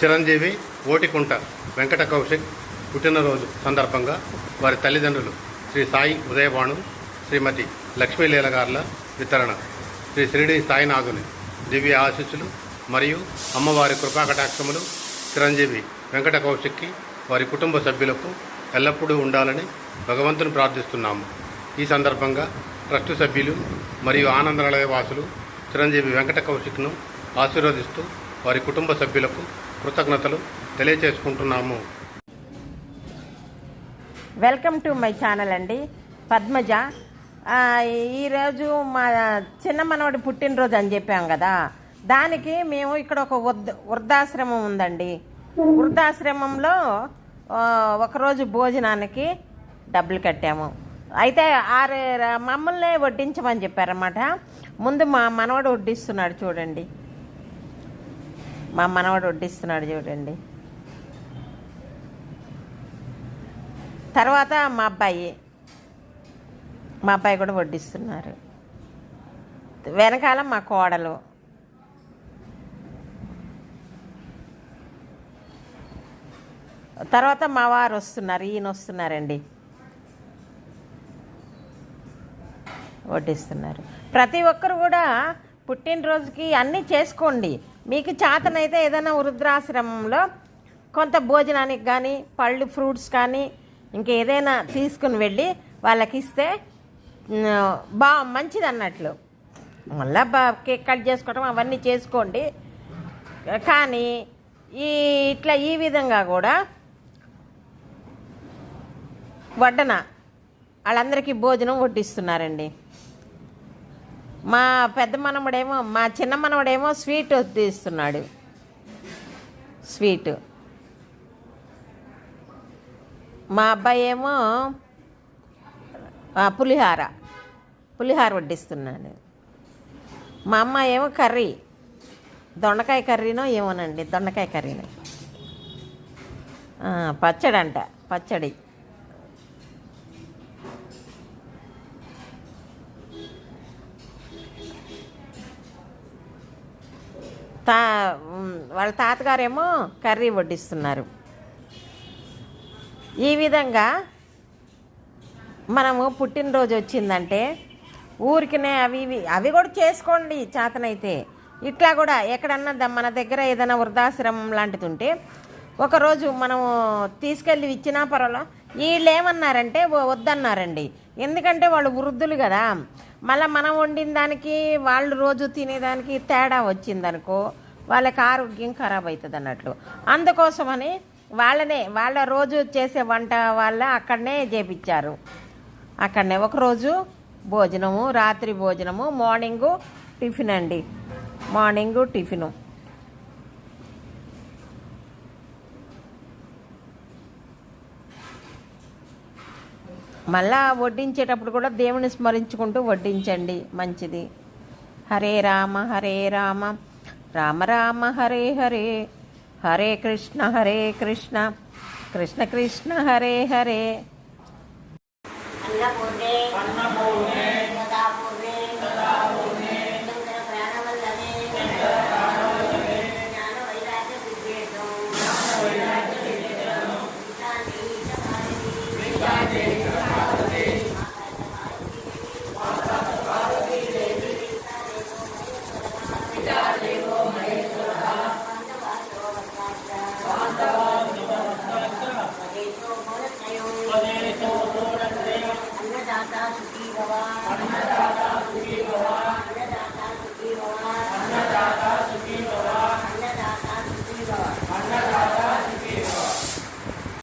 చిరంజీవి ఓటికుంట వెంకట కౌశిక్ పుట్టినరోజు సందర్భంగా వారి తల్లిదండ్రులు శ్రీ సాయి ఉదయభాను శ్రీమతి లక్ష్మీలీలగార్ల వితరణ. శ్రీ శిరిడి సాయినాథుని దివ్య ఆశీస్సులు మరియు అమ్మవారి కృపాకటాక్షములు చిరంజీవి వెంకట కౌశిక్కి వారి కుటుంబ సభ్యులకు ఎల్లప్పుడూ ఉండాలని భగవంతుని ప్రార్థిస్తున్నాము. ఈ సందర్భంగా ట్రస్టు సభ్యులు మరియు ఆనందనిలయ వాసులు చిరంజీవి వెంకట కౌశిక్ను ఆశీర్వదిస్తూ వారి కుటుంబ సభ్యులకు కృతజ్ఞతలు తెలియచేసుకుంటున్నాము. వెల్కమ్ టు మై ఛానల్ అండి పద్మజ. ఈరోజు మా చిన్న మనవడి పుట్టినరోజు అని చెప్పాం కదా దానికి మేము ఇక్కడ ఒక వృద్ధ వృద్ధాశ్రమం ఉందండి. వృద్ధాశ్రమంలో ఒకరోజు భోజనానికి డబ్బులు కట్టాము. అయితే ఆరు మమ్మల్ని వడ్డించమని చెప్పారన్నమాట. ముందు మా మనవడు వడ్డిస్తున్నాడు చూడండి. మా మనవడు వడ్డిస్తున్నాడు చూడండి. తర్వాత మా అబ్బాయి మా అబ్బాయి కూడా వడ్డిస్తున్నారు. వెనకాల మా కోడలు. తర్వాత మా వారు వస్తున్నారు ఈయన వస్తున్నారండి. వడ్డిస్తున్నారు. ప్రతి ఒక్కరు కూడా పుట్టినరోజుకి అన్నీ చేసుకోండి. మీకు చేతనైతే ఏదైనా వృద్ధాశ్రమంలో కొంత భోజనానికి కానీ పళ్ళు ఫ్రూట్స్ కానీ ఇంకేదైనా తీసుకుని వెళ్ళి వాళ్ళకి ఇస్తే బా మంచిది అన్నట్లు మళ్ళీ బా కేక్ కట్ చేసుకోవడం అవన్నీ చేసుకోండి. కానీ ఈ ఇట్లా ఈ విధంగా కూడా వడ్డన వాళ్ళందరికీ భోజనం వడ్డిస్తున్నారండి. మా పెద్ద మనవడేమో మా చిన్న మనవడేమో స్వీట్ తీస్తున్నాడు. స్వీట్. మా అబ్బాయి ఏమో పులిహార. పులిహార వడ్డిస్తున్నాడు. మా అమ్మ ఏమో కర్రీ. దొండకాయ కర్రీనో ఏమోనండి దొండకాయ కర్రీనో. అంట పచ్చడి. తా వాళ్ళ తాతగారేమో కర్రీ వడ్డిస్తున్నారు. ఈ విధంగా మనము పుట్టినరోజు వచ్చిందంటే ఊరికినే అవి ఇవి అవి కూడా చేసుకోండి చేతనైతే. ఇట్లా కూడా ఎక్కడన్నా మన దగ్గర ఏదైనా వృద్ధాశ్రమం లాంటిది ఉంటే ఒకరోజు మనము తీసుకెళ్ళి ఇచ్చినా పర్వాలేదు వీళ్ళు ఏమన్నారంటే వద్దన్నారండి. ఎందుకంటే వాళ్ళు వృద్ధులు కదా. మళ్ళీ మనం వండిన దానికి వాళ్ళు రోజు తినేదానికి తేడా వచ్చిందనుకో వాళ్ళకి ఆరోగ్యం ఖరాబ్ అవుతుంది అన్నట్లు. అందుకోసమని వాళ్ళనే వాళ్ళ రోజు చేసే వంట వాళ్ళ అక్కడనే చేపించారు. అక్కడనే ఒకరోజు భోజనము రాత్రి భోజనము మార్నింగు టిఫిన్ అండి. Morning tiffin. మళ్ళా వడ్డించేటప్పుడు కూడా దేవుని స్మరించుకుంటూ వడ్డించండి. మంచిది. హరే రామ హరే రామ. రామ రామ హరే హరే. హరే కృష్ణ హరే కృష్ణ. కృష్ణ కృష్ణ హరే హరే. అన్నపూర్ణే